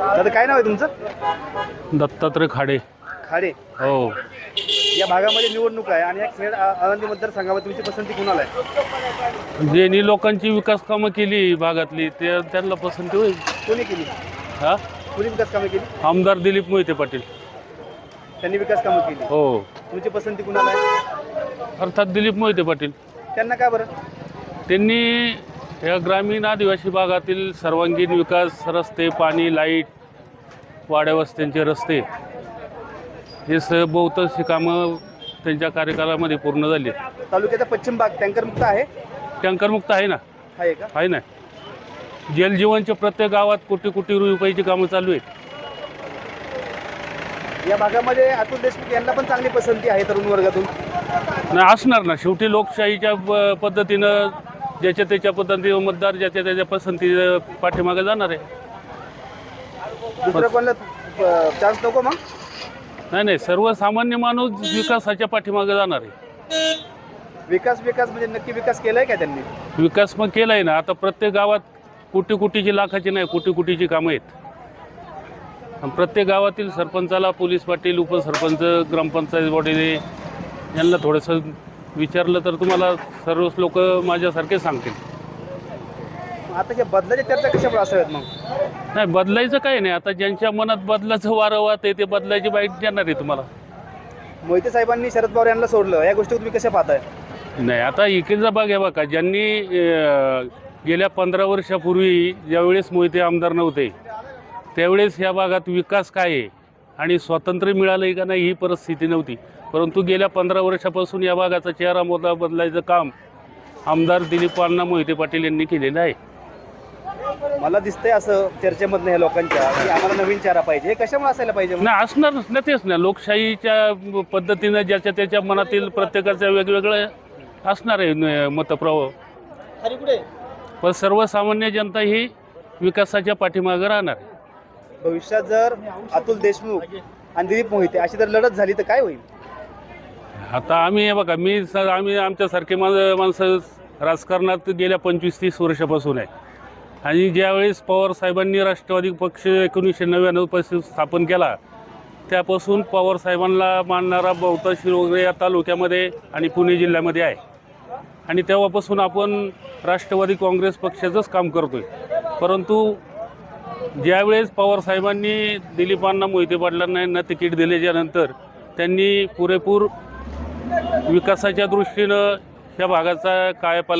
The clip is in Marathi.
दादा काय नाव आहे तुमचं? दत्तात्रय खाडे. खाडे. हो. या भागामध्ये निवडणूक आहे आणि या खेड आ- आळंदी मतदारसंघामध्ये तुमची पसंती कुणाला आहे? ज्यांनी लोकांची विकास कामं केली भागातली ते त्यांना पसंती होईल. कोणी केली? हा? कोणी विकास कामं केली? आमदार दिलीप मोहिते पाटील. त्यांनी विकास कामं केली. हो. तुमची पसंती कुणाला आहे? अर्थात दिलीप मोहिते पाटील. त्यांना काय बरं? त्यांनी या ग्रामीण आदिवासी भागातील सर्वांगीण विकास रस्ते पाणी लाइट वाड्या वस्त्यांचे रस्ते हे स बहुतांशी कामं त्यांच्या कार्यकालामध्ये पूर्ण झाली. तालुक्याचा पश्चिम भाग टँकरमुक्त आहे? टँकरमुक्त आहे ना? आहे का? आहे ना. जलजीवनच्या प्रत्येक गावात कोटी कोटी रुपयाची कामं चालू आहेत. या भागामध्ये अतुल देशमुख यांना पण चांगली पसंती आहे तरुण वर्गातून? नाही असणार ना. शेवटी लोकशाहीच्या पद्धतीनं ज्याच्या त्याच्या पद्धतीनं मतदार ज्याच्या त्याच्या पसंती पाठीमागे जाणार आहे. कोणाला चान्स नको मग? नाही नाही सर्वसामान्य माणूस विकासाच्या पाठीमागे जाणार आहे. विकास विकास म्हणजे नक्की विकास केलाय का त्यांनी? विकास मग केला आहे ना. आता प्रत्येक गावात कोटी कोटीची लाखाची नाही कोटी कोटीची कामं आहेत. आणि प्रत्येक गावातील सरपंचाला पोलीस पाटील उपसरपंच ग्रामपंचायत बॉडीने यांना थोडंसं विचारलं तर तुम्हाला सर्वच लोक माझ्यासारखे सांगतील. आता हे बदलाच्या चर्चा असाव्यात मग? नाही बदलायचं काही नाही. आता ज्यांच्या मनात बदलाचं वारं वाहत आहे ते बदलायची बाईट देणार आहे तुम्हाला. मोहिते साहेबांनी शरद पवार यांना सोडलं. या गोष्टी तुम्ही कशा पाहताय? नाही आता इकडचा भाग आहे बघा. ज्यांनी अं, गेल्या पंधरा वर्षापूर्वी ज्यावेळेस मोहिते आमदार नव्हते त्यावेळेस या भागात विकास काय आहे? आणि स्वातंत्र्य मिळालं आहे का नाही ही परिस्थिती नव्हती. परंतु गेल्या पंधरा वर्षापासून या भागाचा चेहरा मोदा बदलायचं काम आमदार दिलीप अण्णा मोहिते पाटील यांनी केलेलं आहे. मला दिसतंय असं चर्चेमधनं ह्या लोकांच्या की आम्हाला नवीन चेहरा पाहिजे. हे कशामुळे असायला पाहिजे? नाही असणारच ना तेच ना लोकशाहीच्या पद्धतीनं ज्याच्या त्याच्या मनातील प्रत्येकाचं वेगवेगळं असणार आहे न- मतप्रवाह. पण सर्वसामान्य जनता ही विकासाच्या पाठीमागं राहणार आहे. भविष्यात जर अतुल देशमुख आणि दिलीप मोहिते अशी जर लढत झाली तर काय होईल? आता आम्ही हे बघा मी स आम्ही आमच्यासारखे माणसं माणसं राजकारणात गेल्या पंचवीस तीस वर्षापासून आहे. आणि ज्यावेळेस पवार साहेबांनी राष्ट्रवादी पक्ष एकोणीसशे नव्याण्णवपासून स्थापन केला त्यापासून पवार साहेबांना मानणारा बहुतांशी वगैरे या तालुक्यामध्ये आणि पुणे जिल्ह्यामध्ये आहे. आणि तेव्हापासून आपण राष्ट्रवादी काँग्रेस पक्षाचंच काम करतो आहे परंतु ज्यावेळेस पवारसाहेबांनी दिलीपांना मोहिते पाटलांना यांना तिकीट दिल्याच्यानंतर त्यांनी पुरेपूर विकासाच्या दृष्टीनं ह्या भागाचा कायापालट